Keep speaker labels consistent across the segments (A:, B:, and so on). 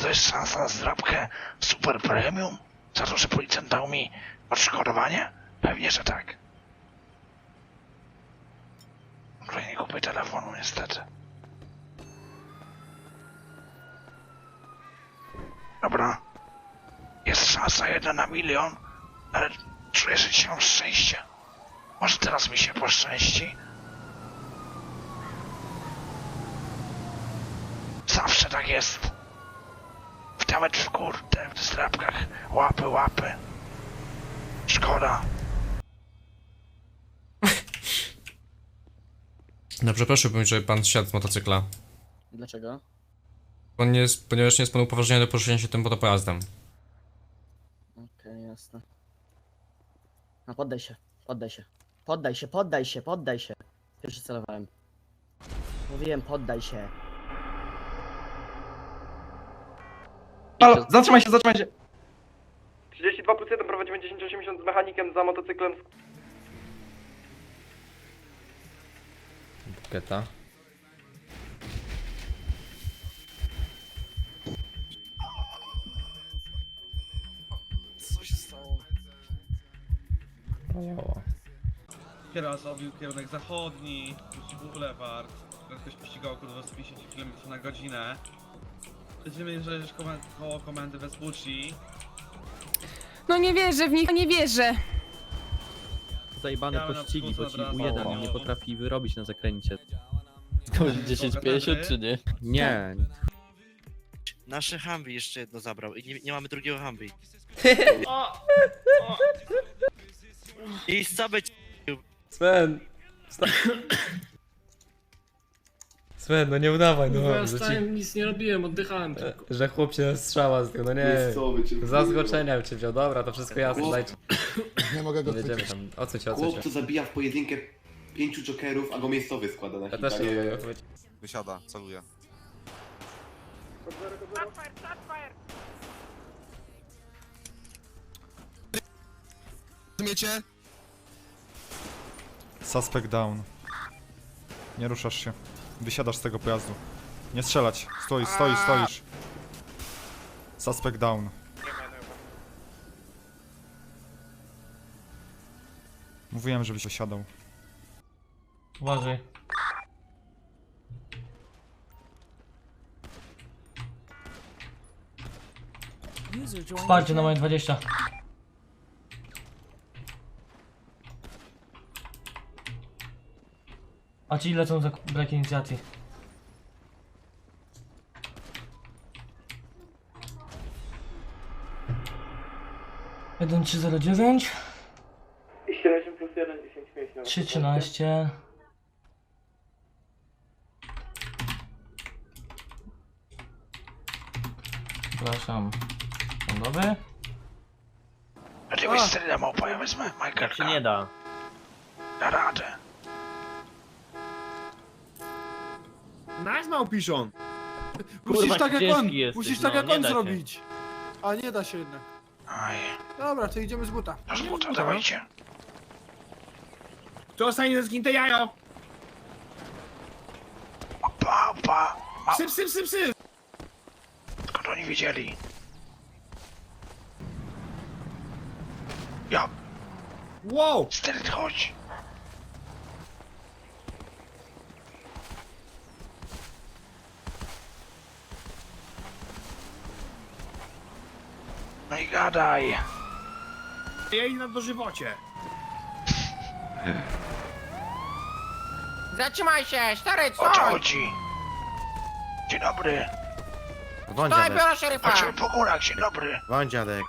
A: to jest szansa na zdrabkę super premium? Za to, że policjant dał mi odszkodowanie? Pewnie, że tak. Może nie kupię telefonu, niestety. Dobra. Jest szansa jedna na milion, ale czuję, że dzisiaj mam szczęście. Może teraz mi się poszczęści? Zawsze tak jest. W nawet w kurde, w strapkach. Łapy, łapy. Szkoda.
B: Dobrze, prosiłbym, żeby pan siadł z motocykla.
C: Dlaczego?
B: Pan nie jest, ponieważ nie jest pan upoważniony do poruszenia się tym pojazdem.
C: Okej, jasne. No poddaj się, poddaj się. Poddaj się, poddaj się, poddaj się. Pierwszy celowałem. Mówiłem, poddaj się.
D: Halo, zatrzymaj się, zatrzymaj się!
E: 32 plus 1 prowadzimy 1080 z mechanikiem za motocyklem.
B: Geta.
E: Co się stało?
F: Kieras obił kierunek zachodni, puścił buleward, prędkość pościgała kurwa 150 km na godzinę. Będziemy że koło, koło komendy Vespucci.
G: No nie wierzę w nich, nie wierzę.
H: Zajebane
F: Miałem na
H: pościgi, bo ci. U1 nie potrafi wyrobić na zakręcie.
F: To 10-50 czy nie?
H: Nie,
I: Nasze Humvee jeszcze jedno zabrał i nie, nie mamy drugiego Humvee. I sobie
B: Sven! Sven, no nie udawaj, no.
J: Ja
B: że,
J: stałem, nic nie robiłem, oddychałem
B: ci,
J: tylko.
B: że chłop cię strzała z tego, no nie. Zaskoczenia cię wziął, dobra, to wszystko jasne, dajcie.
K: Nie mogę go
B: Jedziemy
K: chwycić.
B: tam, o co cię, o co cię.
D: zabija w pojedynkę pięciu jokerów, a go miejscowy składa na
B: Ja też nie mogę chwycić.
I: Wysiada, celuję.
K: Rozumiecie?
L: Suspect down. Nie ruszasz się. Wysiadasz z tego pojazdu. Nie strzelać. Stoi, stoisz, stoisz. Suspect down. Mówiłem, żebyś wysiadał.
J: Uważaj. Wsparcie na moje 20. A ci lecą za brak inicjacji. Jeden trzy zero dziewięć,
E: I 70 plus 1, 10 miesięcy.
J: trzy trzynaście. Przepraszam. Sądowy.
A: Oczywiście steryle małpa, ja wezmę Michael.
H: się nie da.
A: Da radę.
K: Nasz małpiszon!
H: Musisz tak jak on, musisz tak jak on
K: zrobić. A nie da się jednak.
A: Aj,
K: Dobra, to idziemy z buta.
A: to z buta dawajcie.
K: Kto ostatni zeskin te jajo?
A: Opa, opa. Ma,
K: Psy, psy, psy, psy!
A: skąd oni wiedzieli? Ja,
K: Wow!
A: steryt, chodź. No i gadaj.
K: Jej na dożywocie.
G: Zatrzymaj się, stary,
A: O co chodzi? Dzień dobry.
I: Dziadek,
G: biorę szeryfa!
A: Chodźmy po górach, dzień dobry.
I: wąń dziadek.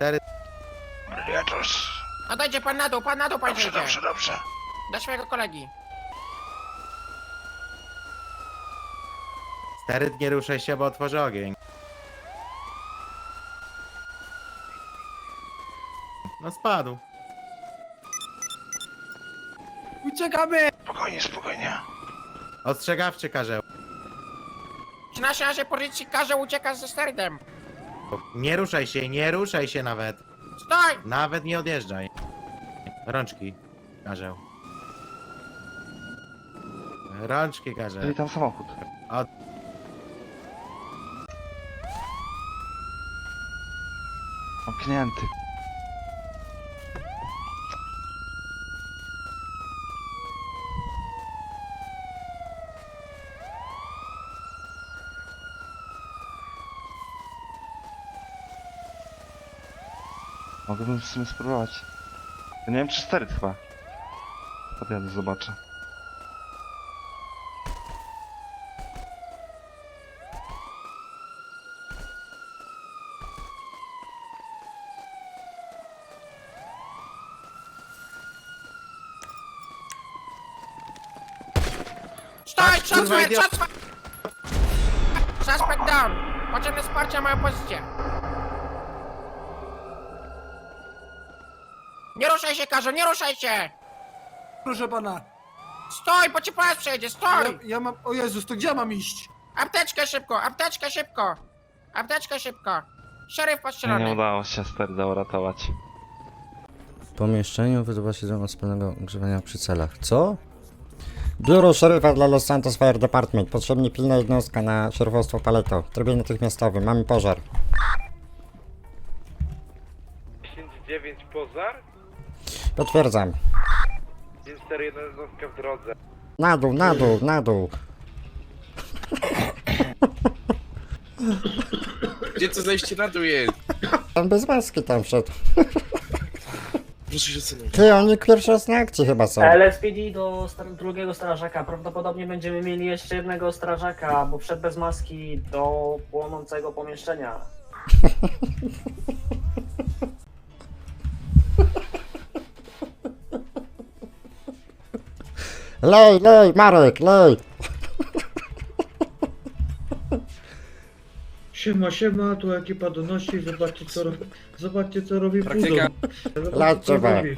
A: Dobry, ja to... s-
G: Oddajcie pan na dół, pan na dół, pan
A: Dobrze, dobrze, dobrze.
G: Do swojego kolegi.
I: Steryt nie ruszaj się, bo otworzy ogień. No spadł.
K: Uciekamy!
A: Spokojnie, spokojnie.
I: Ostrzegawczy karzeł.
G: W naszej razie policji każe uciekać ze sterdem.
I: Nie ruszaj się, nie ruszaj się nawet.
G: Stoj!
I: Nawet nie odjeżdżaj. Rączki, karzeł. Rączki, karzeł.
E: Czyli tam samochód. Od...
A: Zamknięty. Mogłabym w sumie spróbować. Ja nie wiem czy cztery chyba. Podjadę, zobaczę.
M: Stój, transfer, transfer! Suspect down. Potrzebne wsparcie, mają pozycję. Nie ruszaj się, Karzo, nie ruszaj się!
N: Proszę pana.
M: Stój, bo ci pojazd przejdzie,
N: Ja,
M: stój!
N: ja mam... O Jezus, to gdzie mam iść?
M: Apteczkę szybko, apteczkę szybko! Apteczkę szybko! Szeryf
A: Nie
M: postrzelony.
A: udało się sterda uratować.
O: W pomieszczeniu wydobywa się od wspólnego ogrzewania przy celach. Co? Biuro szeryfa dla Los Santos Fire Department. Potrzebnie pilna jednostka na szeryfostwo Paleto. W trybie natychmiastowym. Mamy pożar.
P: 10-9 pożar?
O: Potwierdzam.
P: 5-4-1 jednostka w drodze.
O: Na dół, na dół, na dół.
N: Gdzie to zejście na dół jest?
O: Pan bez maski tam wszedł.
N: Proszę się synu.
O: Ty, oni pierwszy raz na akcji chyba są.
Q: LSPD do drugiego strażaka. Prawdopodobnie będziemy mieli jeszcze jednego strażaka, bo wszedł bez maski do płonącego pomieszczenia.
O: Lej, lej, Marek, lej.
N: Siema, siema, tu ekipa donosi, zobaczcie co, ro- zobaczcie co robi
O: Praktyka.
N: Zobaczcie,
O: Lać
N: co robi.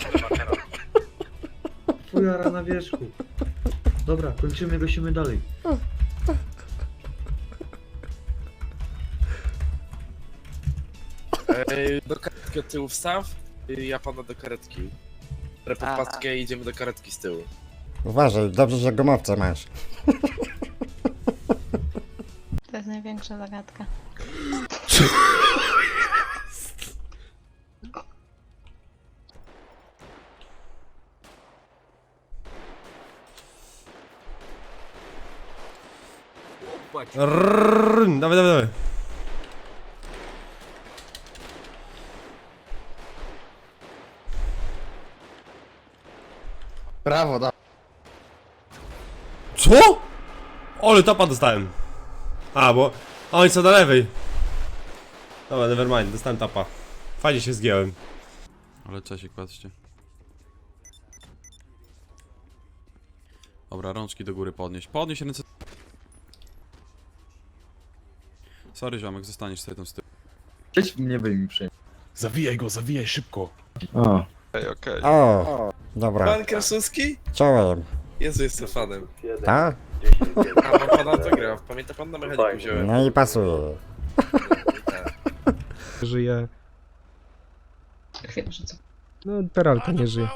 N: Fujara na wierzchu. Dobra, kończymy, gasimy dalej.
P: Do karetki od tyłu wstaw, ja pana do karetki. I idziemy do karetki z tyłu.
O: Uważaj, dobrze, że gumowce masz.
R: To jest największa zagadka.
S: Rrrr, dawaj, dawaj, dawaj.
O: Brawo, da.
S: Co? Ole, topa dostałem. A, bo... A oni są na lewej. Dobra, nevermind, dostałem tapa. Fajnie się zgiąłem.
F: Ale Czesik, patrzcie. Dobra, rączki do góry podnieść. Podnieś ręce. Sorry, ziomek, zostaniesz sobie tam z tyłu.
H: Cześć, nie wyjmij przejmie.
N: Zawijaj go, zawijaj szybko.
H: O.
O: O, dobra.
P: Pan Krasuski?
O: Czołem.
P: Jezu, jestem fanem.
O: Tak?
P: A mam pana autograf. Pamięta pan na mechaniku wziąłem?
O: No i pasuje.
N: Żyje.
R: Chwilę, że co?
N: No, Peralta nie żyje.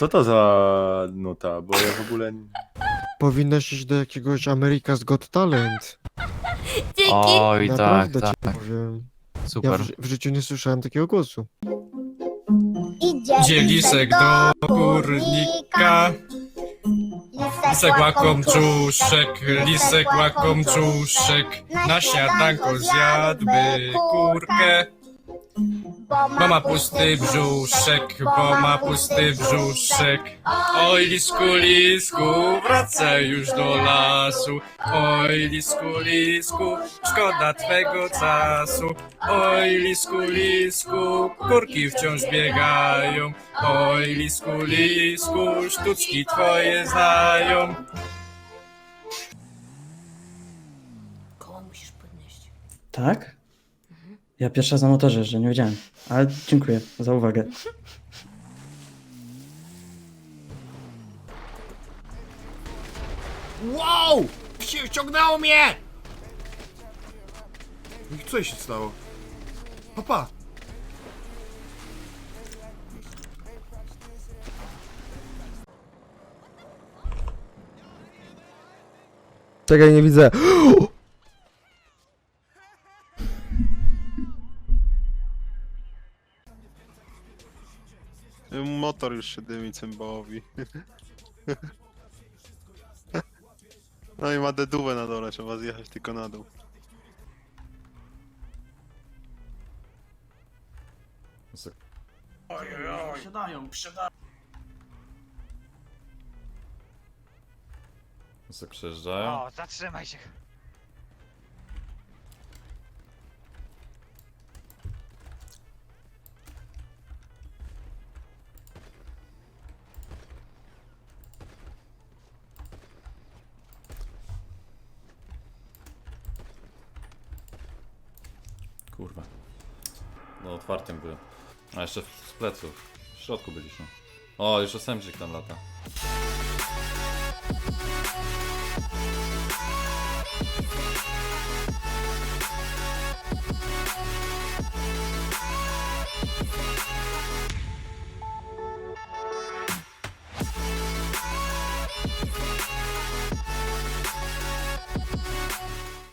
S: Co to za nuta? Bo ja w ogóle...
N: Powinnaś iść do jakiegoś America's Got Talent.
H: Oj,
N: Naprawdę ci powiem. Ja
H: Super.
N: w, w życiu nie słyszałem takiego głosu.
M: Idzie lisek do górnika. Lisek łakom brzuszek, lisek łakom brzuszek. Na śniadanko zjadłby kurkę. Bo ma pusty brzuszek, bo ma pusty brzuszek. Oj lisku, lisku, wracaj już do lasu. Oj lisku, lisku, szkoda twego czasu. Oj lisku, lisku, kurki wciąż biegają. Oj lisku, lisku, sztuczki twoje znają.
R: Koło musisz podnieść.
Q: Tak? Ja pierwsza na motorze, że nie wiedziałem. Ale dziękuję za uwagę.
M: Wow! Wci- Wciągnęło mnie!
T: Co jej się stało? Papa!
U: Czekaj, nie widzę.
T: Motor już się dymi cymbałowi. No i ma dedówę na dole, trzeba zjechać tylko na dół.
V: Siadają, przydają.
U: Zakrzeżdżają.
W: zatrzymaj się.
U: Kurwa. No otwartym byłem. A jeszcze z pleców. W środku byliśmy. O, jeszcze Semczyk tam lata.